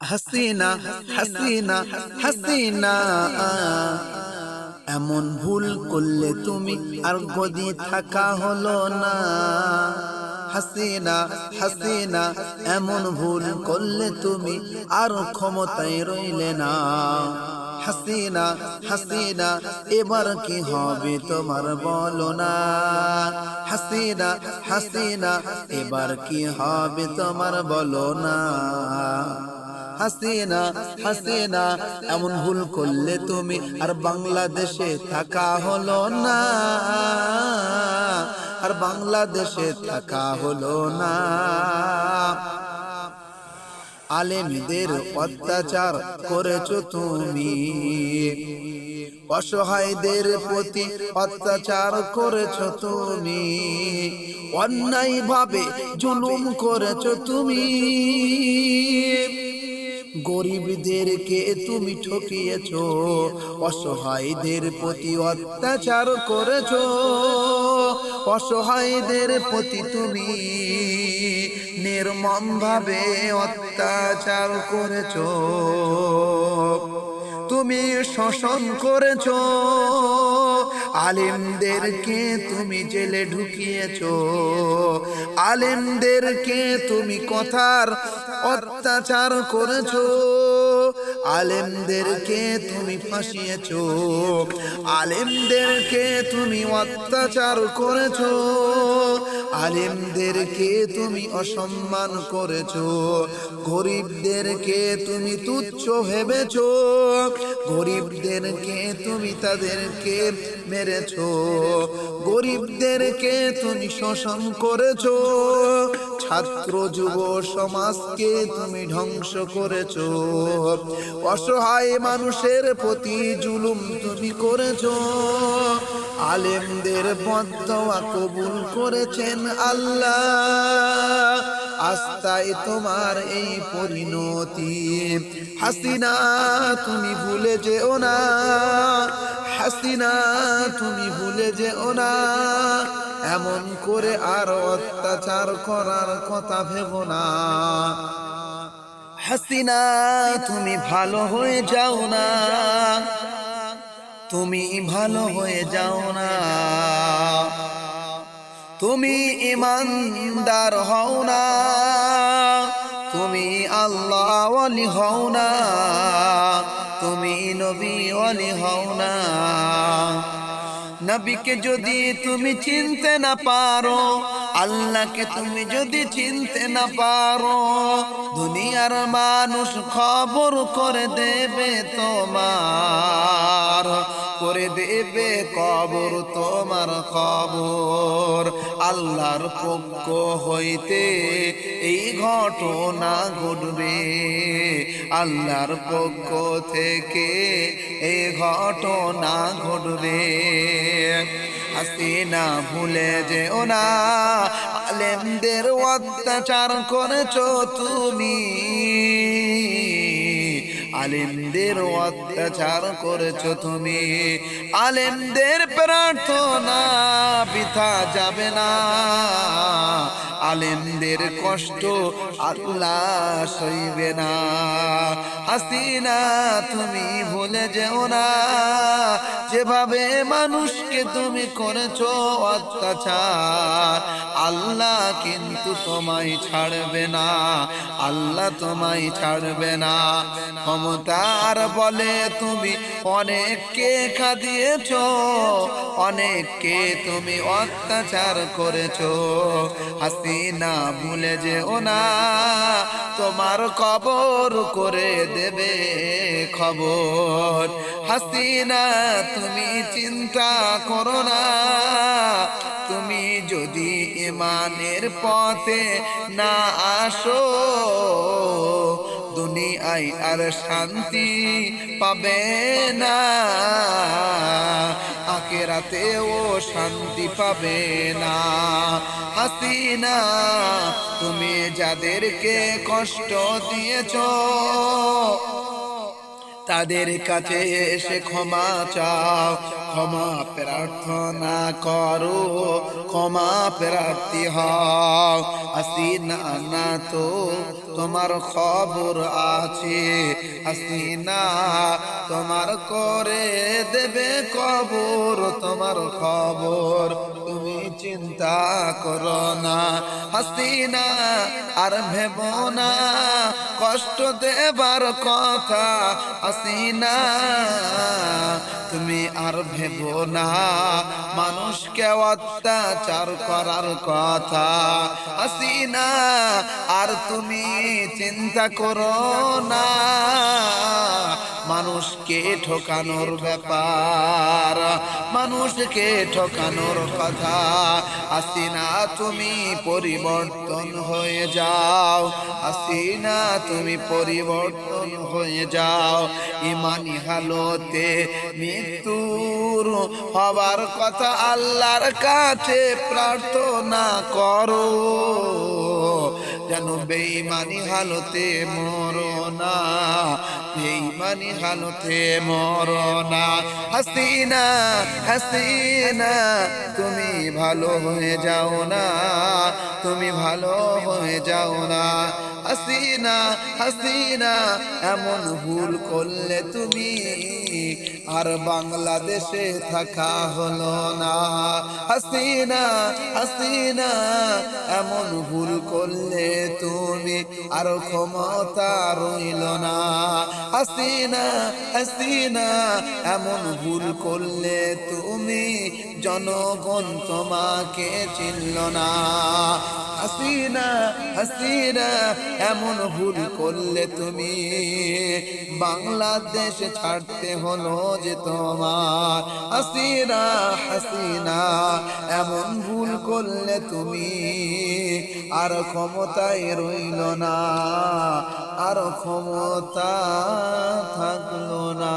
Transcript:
হাসিনা হাসিনা হাসিনা। এমন ভুল করলে তুমি আর গদি থাকা হলো না। হাসিনা হাসিনা, এমন ভুল করলে তুমি আর ক্ষমতায় রইলে না। হাসিনা হাসিনা, এবার কি হবে তোমার বলো না। হাসিনা হাসিনা, এবার কি হবে তোমার বলো না। হাসিনা হাসিনা, এমন ভুল করলে তুমি আর বাংলাদেশে থাকা হলো না। আর বাংলাদেশে থাকা হলো না। আলেমদের অত্যাচার করেছ তুমি। অসহায়দের প্রতি অত্যাচার করেছ তুমি। অন্যায় ভাবে জুলুম করেছ তুমি। গরিবদেরকে তুমি ঠকিয়েছ অসহায়দের প্রতি অত্যাচার করেছ অসহায়দের প্রতি তুমি নির্মম ভাবে অত্যাচার করেছ। তুমি শোষণ করেছ। আলেমদেরকে তুমি জেলে ঢুকিয়েছ? আলেমদেরকে তুমি কথার অত্যাচার করেছ? আলেমদেরকে তুমি ফাঁসিয়েছ আলেমদেরকে তুমি অত্যাচার করেছ। আলেমদেরকে তুমি অসম্মান করেছ। গরিবদেরকে তুমি তুচ্ছ ভেবেছ। গরিবদেরকে তুমি তাদেরকে মেরেছ। গরিবদেরকে তুমি শোষণ করেছ। ছাত্র যুব সমাজকে তুমি ধ্বংস করেছ। অসহায় মানুষের প্রতি জুলুম তুমি করেছ। আলেমদের বদয়া কবুল করেছেন আল্লাহ। আস্তায় তোমার এই পরিণতি। হাসিনা, তুমি ভুলে যেও না। হাসিনা, তুমি ভুলে যেও না। এমন করে আর অত্যাচার করার কথা ভেব না। হাসিনা, তুমি ভালো হয়ে যাও না। তুমি ভালো হয়ে যাও না। তুমি ইমানদার হও না। তুমি আল্লাহ অলি হও না। তুমি নবী অলি হও না। নবীকে যদি তুমি চিনতে না পারো আল্লাহকে তুমি যদি চিনতে না পারো, দুনিয়ার মানুষ খবর করে দেবে তোমার, করে দেবে কবর তোমার খবর। আল্লাহর পক্ষ হইতে এই ঘটনা ঘটবে। আল্লাহর পক্ষ থেকে এই ঘটনা ঘটবে। হাসিনা ভুলে যেও না। আলেমদের অত্যাচার করেছ তুমি। আলেমদের অত্যাচার করেছ তুমি। আলেমদের প্রার্থনা পিতা যাবে না। আলেমদের কষ্ট আল্লাহ সইবে না। হাসিনা, তুমি ভুলে যেও না। যেভাবে মানুষকে তুমি করেছ অত্যাচার, আল্লাহ কিন্তু তোমায় ছাড়বে না, আল্লাহ তোমায় ছাড়বে না। ক্ষমতার বলে তুমি অনেককে খাদিয়েছ, অনেককে তুমি অত্যাচার করেছ। হাসিনা, ভুলে যেও না, তোমার কবর করে দেবে খবর। হাসিনা, তুমি চিন্তা করো না। তুমি যদি ইমানের পথে না আসো, দুনিয়ায় আর শান্তি পাবে না। আকেরাতেও শান্তি পাবে না। হাসিনা, তুমি যাদেরকে কষ্ট দিয়েছ, তাদের কাছে এসে ক্ষমা চাও। ক্ষমা প্রার্থনা করো, ক্ষমা প্রার্থী হও। আসি না তো তোমার খবর আছে। আসিনা তোমার করে দেবে কবর, তোমার খবর চিন্তা করো না হাসিনা আর ভেব না। কষ্ট দেবার কথা হাসিনা তুমি আর ভেব না। মানুষকে অত্যাচার করার কথা হাসিনা আর তুমি চিন্তা করো না। মানুষকে ঠকানোর ব্যাপার, মানুষকে ঠকানোর কথা। আসিনা তুমি পরিবর্তন হয়ে যাও। আসিনা তুমি পরিবর্তন হয়ে যাও। ইমানি হালতে মৃত্যুর হবার কথা আল্লাহর কাছে প্রার্থনা করো। যেন বেইমানি হালতে মরো না বেইমানি হালতে মরো না হাসিনা হাসিনা, তুমি ভালো হয়ে যাও না, তুমি ভালো হয়ে যাও না। হাসিনা হাসিনা, এমন ভুল করলে তুমি আর বাংলাদেশে থাকা হলো না। হাসিনা হাসিনা, এমন ভুল করলে তুমি আর ক্ষমতা রইল না। হাসিনা হাসিনা, এমন ভুল করলে তুমি জনগণ তোমাকে চিনল না। হাসিনা হাসিনা, এমন ভুল করলে তুমি বাংলাদেশ ছাড়তে হলো যে তোমার। হাসিনা হাসিনা, এমন করলে তুমি আর ক্ষমতায় রইল না আর ক্ষমতা থাকল না।